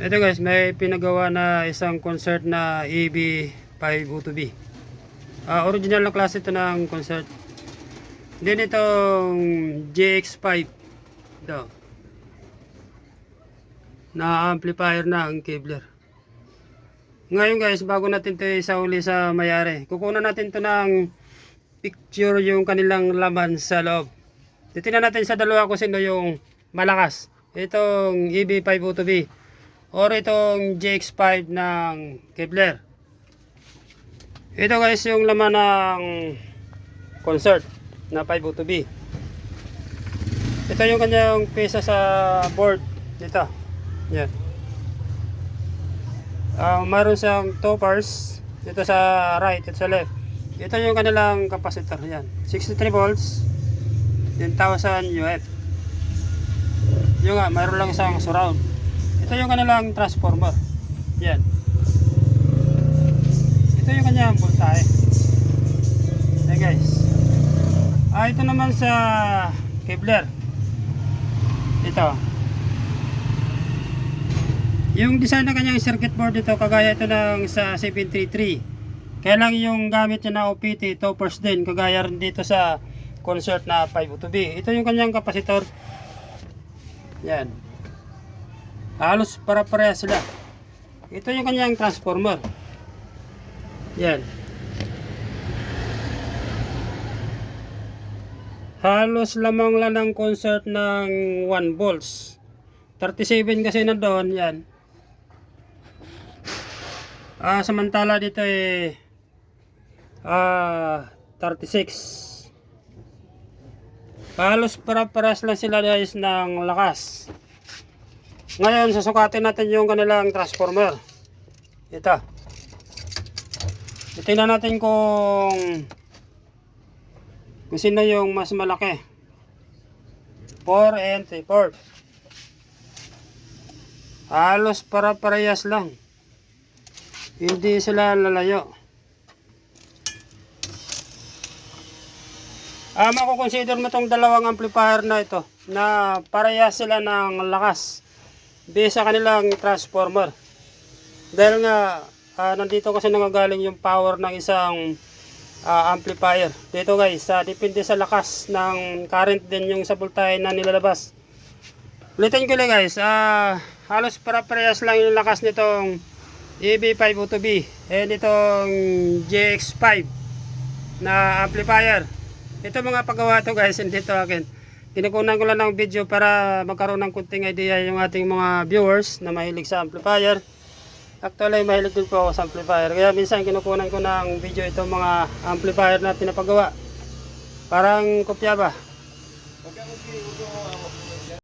Ito guys, may pinagawa na isang concert na EB502B. Ah, original na klase ito ng concert. Then itong JX5. Ito. Na amplifier na ang cabler. Ngayon guys, bago natin ito isauli sa mayari, kukunan natin ito ng picture yung kanilang laman sa loob. Titingnan natin sa dalawa kung sino yung malakas. Itong E EB502B or itong JX5 ng Kevlar. Ito guys yung laman ng concert na 502B. Ito yung kanyang pesa sa board dito. Yan. Ah, mayroon siyang toppers dito sa right at sa left. Ito yung kanilang capacitor yan. 63 volts 10,000 UF. Yung nga, mayroon lang isang surround. Ito yung kanilang transformer. Yan. Ito yung kanyang voltahe. Yan guys. Ah, ito naman sa Kevlar. Ito. Yung design ng kanyang circuit board ito, kagaya ito ng sa 733. Kaya lang yung gamit niya na OPT, toppers din, kagaya rin dito sa concert na 502B. Ito yung kanyang kapasitor. Yan. Halos para-pareha sila. Ito yung kanyang transformer. Yan. Halos lamang lang ng concert ng 1 volts. 37 kasi na doon, yan. Ah, samantala dito eh ah 36. Halos para-paras lang sila guys ng lakas. Ngayon, susukatin natin yung kanilang transformer. Ito. Tingnan natin kung kung sino yung mas malaki. 4 and 3 4. Halos para-parehas lang. Hindi sila lalayo. Ah, makukonsider mo tong dalawang amplifier na ito na parehas sila ng lakas base sa kanilang transformer. Dahil nga ah, nandito kasi nangagaling yung power ng isang ah, amplifier. Dito guys, ah, depende sa lakas ng current din yung sa voltahe na nilalabas. Ulitin ko lang guys, ah, halos para parehas lang yung lakas nitong E EB502B and itong JX5 na amplifier. Ito mga paggawa to guys, hindi to akin. Kinukunan ko lang ng video para magkaroon ng kunting idea yung ating mga viewers na mahilig sa amplifier. Actually, mahilig din po ako sa amplifier. Kaya minsan kinukunan ko ng video itong mga amplifier na pinapagawa. Parang kopya ba?